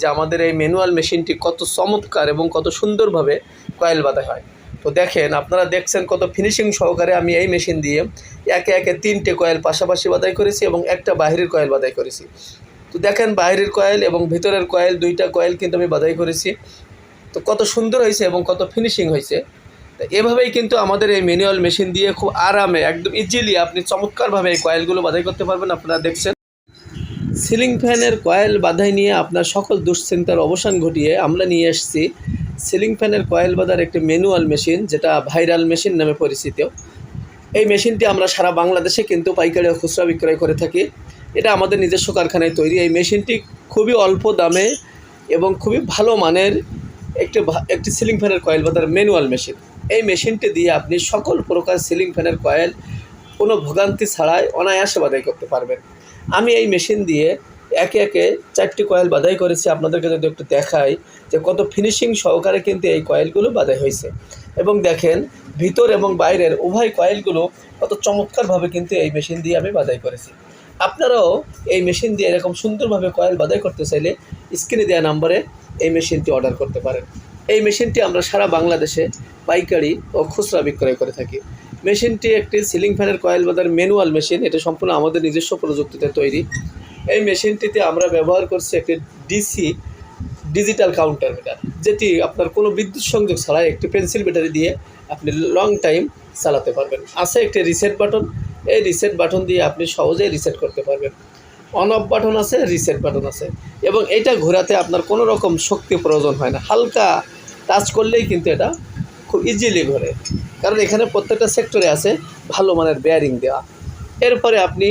যে আমাদের এই ম্যানুয়াল মেশিনটি কত চমৎকার এবং কত সুন্দরভাবে কয়েল বাঁধা হয়। তো দেখেন, আপনারা দেখছেন কত ফিনিশিং সহকারে আমি এই মেশিন দিয়ে একে একে তিনটে কয়েল পাশাপাশি বাদাই করেছি এবং একটা বাহিরের কয়েল বাদাই করেছি। তো দেখেন বাইরের কয়েল এবং ভিতরের কয়েল, দুইটা কয়েল কিন্তু আমি বাদাই করেছি। তো কত সুন্দর হয়েছে এবং কত ফিনিশিং হয়েছে। তো এভাবেই কিন্তু আমাদের এই ম্যানুয়াল মেশিন দিয়ে খুব আরামে, একদম ইজিলি আপনি চমৎকারভাবে এই কয়েলগুলো বাদাই করতে পারবেন। আপনারা দেখছেন সিলিং ফ্যানের কয়েল বাধাই নিয়ে আপনার সকল দুশ্চিন্তার অবসান ঘটিয়ে আমরা নিয়ে এসেছি। সিলিং ফ্যানের কয়েল বাঁধার একটি ম্যানুয়াল মেশিন, যেটা ভাইরাল মেশিন নামে পরিচিত। এই মেশিনটি আমরা সারা বাংলাদেশে কিন্তু পাইকারি খুচরা বিক্রয় করে থাকি। এটা আমাদের নিজস্ব কারখানায় তৈরি। এই মেশিনটি খুবই অল্প দামে এবং খুবই ভালো মানের একটি একটি সিলিং ফ্যানের কয়েল বাঁধার ম্যানুয়াল মেশিন। এই মেশিনটি দিয়ে আপনি সকল প্রকার সিলিং ফ্যানের কয়েল কোনো ভোগান্তি ছাড়াই অনায়াসে বাদাই করতে পারবেন। আমি এই মেশিন দিয়ে একে একে চারটি কয়েল বাধাই করেছি। আপনাদেরকে যদি একটু দেখাই যে কত ফিনিশিং সহকারে কিন্তু এই কয়েলগুলো বাধাই হয়েছে। এবং দেখেন, ভিতর এবং বাইরের উভয় কয়েলগুলো কত চমৎকারভাবে কিন্তু এই মেশিন দিয়ে আমি বাধাই করেছি। আপনারাও এই মেশিন দিয়ে এরকম সুন্দরভাবে কয়েল বাদাই করতে চাইলে স্ক্রিনে দেওয়া নাম্বারে এই মেশিনটি অর্ডার করতে পারেন। এই মেশিনটি আমরা সারা বাংলাদেশে পাইকারি ও খুচরা বিক্রয় করে থাকি। মেশিনটি একটি সিলিং ফ্যানের কয়েল বাদার ম্যানুয়াল মেশিন, এটা সম্পূর্ণ আমাদের নিজস্ব প্রযুক্তিতে তৈরি। এই মেশিনটিতে আমরা ব্যবহার করছি একটি ডিসি, ডিজিটাল কাউন্টার মিটার, যেটি আপনার কোনো বিদ্যুৎ সংযোগ ছাড়াই একটি পেন্সিল ব্যাটারি দিয়ে আপনি লং টাইম চালাতে পারবেন। আছে একটি রিসেট বাটন, এই রিসেট বাটন দিয়ে আপনি সহজেই রিসেট করতে পারবেন। অন অফ বাটন আছে, রিসেট বাটন আছে এবং এটা ঘোরাতে আপনার কোনো রকম শক্তি প্রয়োজন হয় না। হালকা টাচ করলেই কিন্তু এটা খুব ইজিলি ঘোরে। কারণ এখানে প্রত্যেকটা সেক্টরে আছে ভালো মানের বেয়ারিং দেওয়া এরপরে আপনি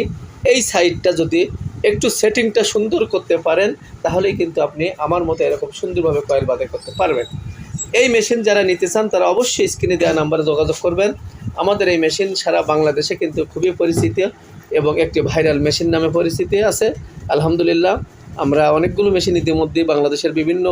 এই সাইডটা যদি একটু সেটিংটা সুন্দর করতে পারেন, তাহলেই কিন্তু আপনি আমার মতো এরকম সুন্দরভাবে কয়েল বাদে করতে পারবেন। এই মেশিন যারা নিতে চান, তারা অবশ্যই স্ক্রিনে দেওয়া নাম্বারে যোগাযোগ করবেন। আমাদের এই মেশিন সারা বাংলাদেশে কিন্তু খুবই পরিচিত এবং একটি ভাইরাল মেশিন নামে পরিচিতি আছে। আলহামদুলিল্লাহ, আমরা অনেকগুলো মেশিন ইতিমধ্যেই বাংলাদেশের বিভিন্ন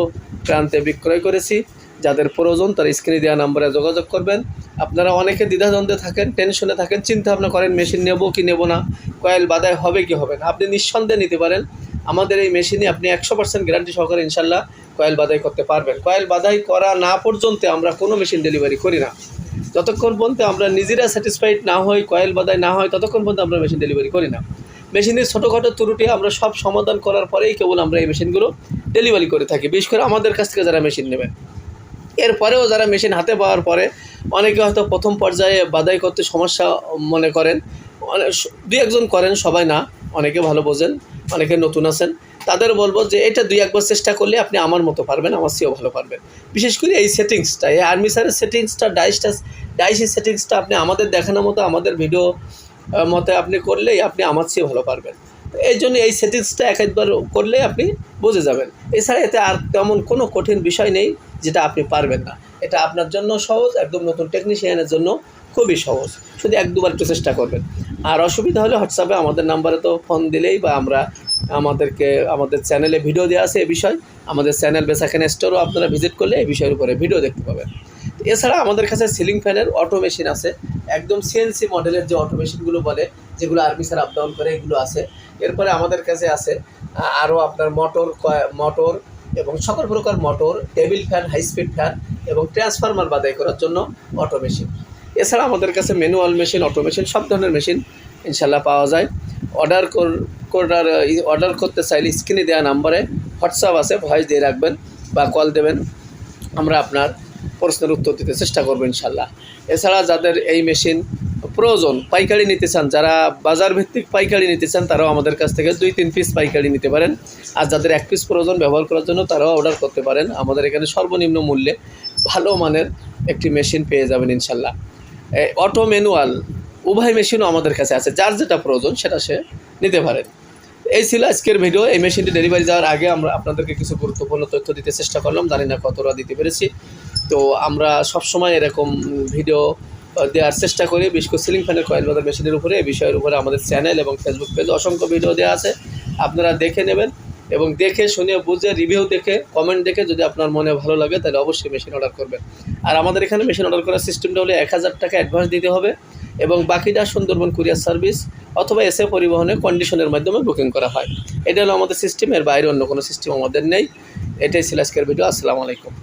প্রান্তে বিক্রয় করেছি। যাদের প্রয়োজন তারা স্ক্রিনে দেওয়া নাম্বারে যোগাযোগ করবেন। আপনারা অনেকে দ্বিধাদ্বন্দ্বে থাকেন টেনশনে থাকেন চিন্তা ভাবনা করেন মেশিন নেব কি নেব না, কয়েল বাদায় হবে কি হবে না। আপনি নিঃসন্দেহে নিতে পারেন। আমাদের এই মেশিনে আপনি একশো পার্সেন্ট গ্যারান্টি সহকারে ইনশাল্লাহ কয়েল বাদাই করতে পারবেন। কয়েল বাদাই করা না পর্যন্ত আমরা কোনো মেশিন ডেলিভারি করি না। যতক্ষণ পর্যন্ত আমরা নিজেরা স্যাটিসফাইড না হই, কয়েল বাদাই না হয়, ততক্ষণ পর্যন্ত আমরা মেশিন ডেলিভারি করি না। মেশিনের ছোটোখাটো ত্রুটি আমরা সব সমাধান করার পরেই কেবল আমরা এই মেশিনগুলো ডেলিভারি করে থাকি। বিশেষ করে আমাদের কাছ থেকে যারা মেশিন নেবেন। এরপরেও যারা মেশিন হাতে পাওয়ার পরে অনেকে হয়তো প্রথম পর্যায়ে বাদাই করতে সমস্যা মনে করেন। দুই একজন করেন, সবাই না, অনেকে ভালো বোঝেন, অনেকে নতুন আছেন। তাদের বলব যে এটা দুই একবার চেষ্টা করলে আপনি আমার মতো পারবেন, আমার চেয়েও ভালো পারবেন। বিশেষ করে এই সেটিংসটা, এই আর্মিসারের সেটিংসটা ডাইসটা ডাইসের সেটিংসটা আপনি আমাদের দেখানোর মতো, আমাদের ভিডিও মতে আপনি করলেই আপনি আমার চেয়ে ভালো পারবেন। এই জন্য এই সেটিংসটা এক একবার করলে আপনি বুঝে যাবেন। এছাড়া এতে আর তেমন কোনো কঠিন বিষয় নেই। যেটা আপনি পারবেন না। এটা আপনার জন্য সহজ, একদম নতুন টেকনিশিয়ানের জন্য খুবই সহজ। শুধু এক দুবার একটু চেষ্টা করবেন। আর অসুবিধা হলে হোয়াটসঅ্যাপে আমাদের নাম্বারে তো ফোন দিলেই বা আমরা আমাদেরকে, আমাদের চ্যানেলে ভিডিও দেওয়া আছে এ বিষয়। আমাদের চ্যানেল বেসাখানে স্টোরও আপনারা ভিজিট করলে এই বিষয়ের উপরে ভিডিও দেখতে পাবেন। এছাড়া আমাদের কাছে সিলিং ফ্যানের অটো মেশিন আছে। একদম সিএনসি মডেলের যে অটো মেশিনগুলো বলে, যেগুলো আর্মি স্যার আপ ডাউন করে এগুলো আছে। এরপরে আমাদের কাছে আছে আরও আপনার মোটর মোটর এবং সকল প্রকার motor, table fan high speed fan এবং ট্রান্সফরমার বাদাই করার জন্য অটো মেশিন এছাড়া আমাদের কাছে ম্যানুয়াল মেশিন অটো মেশিন সব ধরনের মেশিন ইনশাল্লাহ পাওয়া যায়। অর্ডার করার অর্ডার করতে চাইলে স্ক্রিনে দেওয়া নাম্বারে হোয়াটসঅ্যাপ আছে ভয়েস দিয়ে রাখবেন বা কল দেবেন। আমরা আপনার প্রশ্নের উত্তর দিতে চেষ্টা করব ইনশাল্লাহ এছাড়া যাদের এই মেশিন প্রয়োজন পাইকারি নিতে চান, যারা বাজার ভিত্তিক পাইকারি নিতে চান, তারাও আমাদের কাছ থেকে দুই তিন পিস পাইকারি নিতে পারেন। আর যাদের এক পিস প্রয়োজন ব্যবহার করার জন্য, তারাও অর্ডার করতে পারেন। আমাদের এখানে সর্বনিম্ন মূল্যে ভালো মানের একটি মেশিন পেয়ে যাবেন ইনশাল্লাহ। অটো ম্যানুয়াল উভয় মেশিনও আমাদের কাছে আছে। যার যেটা প্রয়োজন, সেটা সে নিতে পারেন। এই ছিল আজকের ভিডিও এই মেশিনটি ডেলিভারি যাওয়ার আগে আমরা আপনাদেরকে কিছু গুরুত্বপূর্ণ তথ্য দিতে চেষ্টা করলাম। জানি না কতটা দিতে পেরেছি। তো আমরা সবসময় এরকম ভিডিও দেওয়ার চেষ্টা করি। বিশেষ সিলিং ফ্যানের কয়েল বাজার মেশিনের উপরে। এই বিষয়ের উপরে আমাদের চ্যানেল এবং ফেসবুক পেজে অসংখ্য ভিডিও দেওয়া আছে। আপনারা দেখে নেবেন এবং দেখে, শুনে, বুঝে রিভিউ দেখে কমেন্ট দেখে যদি আপনার মনে ভালো লাগে, তাহলে অবশ্যই মেশিন অর্ডার করবেন। আর আমাদের এখানে মেশিন অর্ডার করার সিস্টেমটা হলে এক হাজার টাকা অ্যাডভান্স দিতে হবে এবং বাকিটা সুন্দরবন কুরিয়ার সার্ভিস অথবা এসে পরিবহনে কন্ডিশনের মাধ্যমে বুকিং করা হয়। এটা হলো আমাদের সিস্টেম এর বাইরে অন্য কোনো সিস্টেম আমাদের নেই। এটাই ছিল আজকের ভিডিও আসসালামু আলাইকুম।